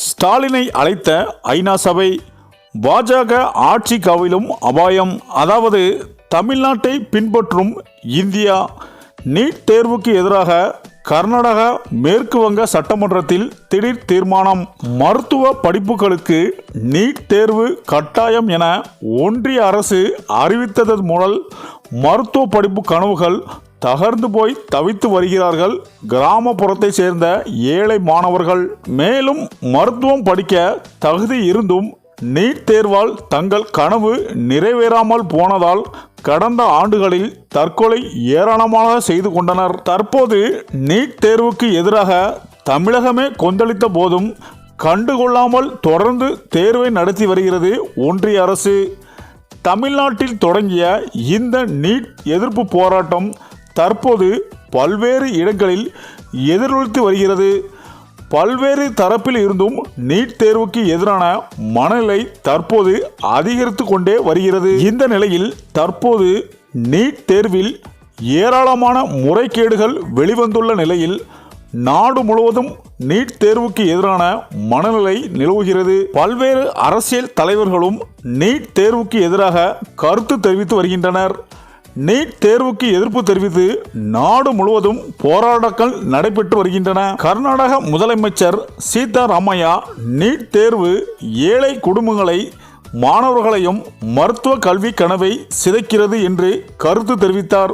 ஸ்டாலினை அழைத்த ஐநா சபை பாஜக ஆட்சி கவிழும் அபாயம். அதாவது தமிழ்நாட்டை பின்பற்றும் இந்தியா. நீட் தேர்வுக்கு எதிராக கர்நாடக மேற்கு வங்க சட்டமன்றத்தில் திடீர் தீர்மானம். மருத்துவ படிப்புகளுக்கு நீட் தேர்வு கட்டாயம் என ஒன்றிய அரசு அறிவித்தது முதல் மருத்துவ படிப்பு கனவுகள் தகர்ந்து போய் தவித்து வருகிறார்கள். கிராமப்புறத்தை சேர்ந்த ஏழை மாணவர்கள் மேலும் மருத்துவம் படிக்க தகுதி இருந்தும் நீட் தேர்வால் தங்கள் கனவு நிறைவேறாமல் போனதால் கடந்த ஆண்டுகளில் தற்கொலை ஏராளமாக செய்து கொண்டனர். தற்போது நீட் தேர்வுக்கு எதிராக தமிழகமே கொந்தளித்த போதும் கண்டுகொள்ளாமல் தொடர்ந்து தேர்வை நடத்தி வருகிறது ஒன்றிய அரசு. தமிழ்நாட்டில் தொடங்கிய இந்த நீட் எதிர்ப்பு போராட்டம் தற்போது பல்வேறு இடங்களில் எதிரொலித்து வருகிறது. பல்வேறு தரப்பில் இருந்தும் நீட் தேர்வுக்கு எதிரான மனநிலை தற்போது அதிகரித்து கொண்டே வருகிறது. இந்த நிலையில் தற்போது நீட் தேர்வில் ஏராளமான முறைகேடுகள் வெளிவந்துள்ள நிலையில் நாடு முழுவதும் நீட் தேர்வுக்கு எதிரான மனநிலை நிலவுகிறது. பல்வேறு அரசியல் தலைவர்களும் நீட் தேர்வுக்கு எதிராக கருத்து தெரிவித்து வருகின்றனர். நீட் தேர்வுக்கு எதிர்ப்பு தெரிவித்து நாடு முழுவதும் போராட்டங்கள் நடைபெற்று வருகின்றன. கர்நாடக முதலமைச்சர் சீதாராமையா நீட் தேர்வு ஏழை குடும்பங்களை மாணவர்களையும் மருத்துவ கல்வி கனவை சிதைக்கிறது என்று கருத்து தெரிவித்தார்.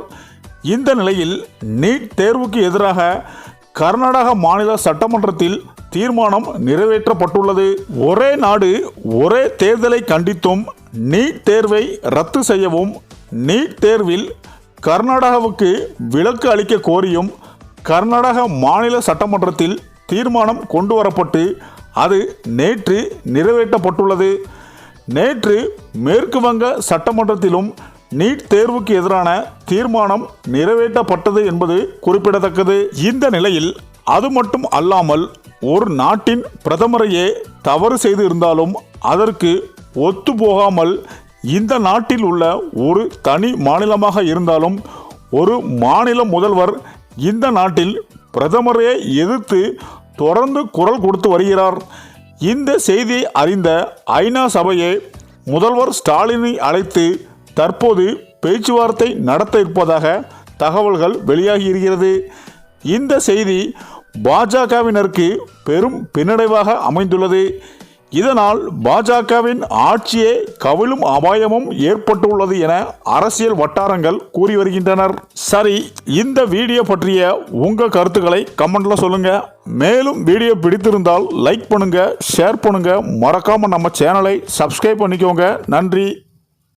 இந்த நிலையில் நீட் தேர்வுக்கு எதிராக கர்நாடக மாநில சட்டமன்றத்தில் தீர்மானம் நிறைவேற்றப்பட்டுள்ளது. ஒரே நாடு ஒரே தேர்தலை கண்டித்தும் நீட் தேர்வை ரத்து செய்யவும் நீட் தேர்வில் கர்நாடகாவுக்கு விலக்கு அளிக்க கோரியும் கர்நாடக மாநில சட்டமன்றத்தில் தீர்மானம் கொண்டு வரப்பட்டு அது நேற்று நிறைவேற்றப்பட்டுள்ளது. நேற்று மேற்கு வங்க சட்டமன்றத்திலும் நீட் தேர்வுக்கு எதிரான தீர்மானம் நிறைவேற்றப்பட்டது என்பது குறிப்பிடத்தக்கது. இந்த நிலையில் அது மட்டும் அல்லாமல் ஒரு நாட்டின் பிரதமரையே தவறு செய்து இருந்தாலும் அதற்கு ஒத்து போகாமல் இந்த நாட்டில் உள்ள ஒரு தனி மாநிலமாக இருந்தாலும் ஒரு மாநில முதல்வர் இந்த நாட்டில் பிரதமரை எதிர்த்து தொடர்ந்து குரல் கொடுத்து வருகிறார். இந்த செய்தியை அறிந்த ஐநா சபையை முதல்வர் ஸ்டாலினை அழைத்து தற்போது பேச்சுவார்த்தை நடத்த இருப்பதாக தகவல்கள் வெளியாகி இருக்கிறது. இந்த செய்தி பாஜகவினருக்கு பெரும் பின்னடைவாக அமைந்துள்ளது. இதனால் பாஜகவின் ஆட்சியே கவிழும் அபாயமும் ஏற்பட்டுள்ளது என அரசியல் வட்டாரங்கள் கூறி வருகின்றனர். சரி இந்த வீடியோ பற்றிய உங்கள் கருத்துக்களை கமெண்ட்ல சொல்லுங்க. மேலும் வீடியோ பிடித்திருந்தால் லைக் பண்ணுங்க ஷேர் பண்ணுங்க. மறக்காம நம்ம சேனலை சப்ஸ்கிரைப் பண்ணிக்கோங்க. நன்றி.